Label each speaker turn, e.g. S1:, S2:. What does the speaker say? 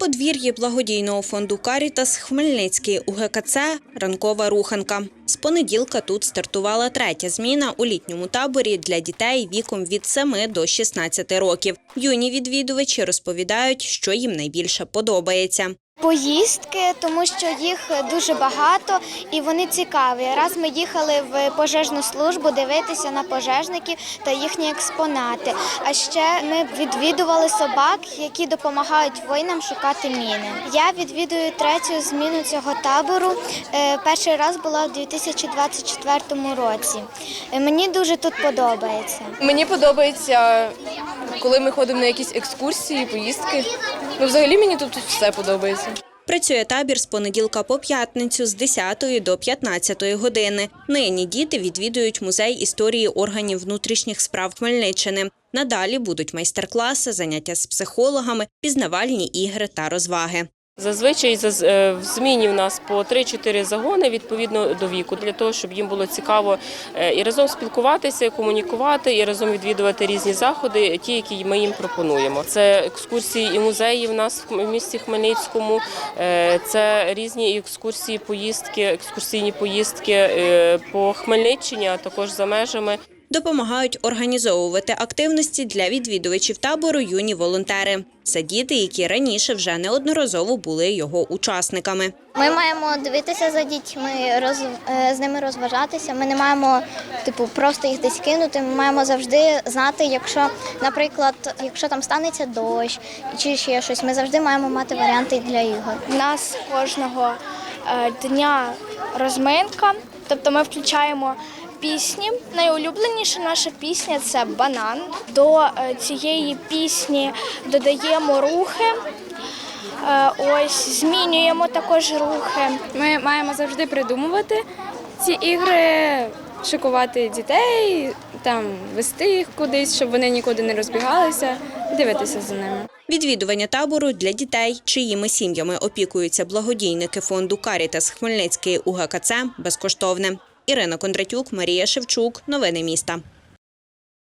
S1: Подвір'ї благодійного фонду Карітас Хмельницький у ГКЦ ранкова руханка. З понеділка тут стартувала третя зміна у літньому таборі для дітей віком від 7 до 16 років. Юні відвідувачі розповідають, що їм найбільше подобається.
S2: Поїздки, тому що їх дуже багато і вони цікаві. Раз ми їхали в пожежну службу дивитися на пожежників та їхні експонати. А ще ми відвідували собак, які допомагають воїнам шукати міни. Я відвідую третю зміну цього табору. Е, Перший раз була у 2024 році. Мені дуже тут подобається.
S3: Мені подобається, коли ми ходимо на якісь екскурсії, поїздки. Ну, взагалі мені тут все подобається.
S1: Працює табір з понеділка по п'ятницю з 10 до 15 години. Нині діти відвідують музей історії органів внутрішніх справ Хмельниччини. Надалі будуть майстер-класи, заняття з психологами, пізнавальні ігри та розваги.
S4: Зазвичай заз- е, в зміні в нас по 3-4 загони відповідно до віку, для того, щоб їм було цікаво е, і разом спілкуватися, і комунікувати, і разом відвідувати різні заходи, ті, які ми їм пропонуємо. Це екскурсії і музеї в нас в місті Хмельницькому, е, це різні екскурсії, поїздки, екскурсійні поїздки по Хмельниччині, а також за межами.
S1: Допомагають організовувати активності для відвідувачів табору юні волонтери. Це діти, які раніше вже неодноразово були його учасниками.
S2: Ми маємо дивитися за дітьми, роз, е, з ними розважатися. Ми не маємо типу просто їх десь кинути. Ми маємо завжди знати, якщо, наприклад, якщо там станеться дощ чи ще щось, ми завжди маємо мати варіанти для ігор.
S5: У нас кожного е, дня розминка, тобто ми включаємо пісні. Найулюбленіша наша пісня це банан. До е, цієї пісні додаємо рухи. Е, Ось змінюємо також рухи.
S6: Ми маємо завжди придумувати ці ігри, шикувати дітей, там вести їх кудись, щоб вони нікуди не розбігалися, дивитися за ними.
S1: Відвідування табору для дітей, чиїми сім'ями опікуються благодійники фонду Карітас Хмельницький УГКЦ безкоштовне. Ірина Кондратюк, Марія Шевчук. Новини міста.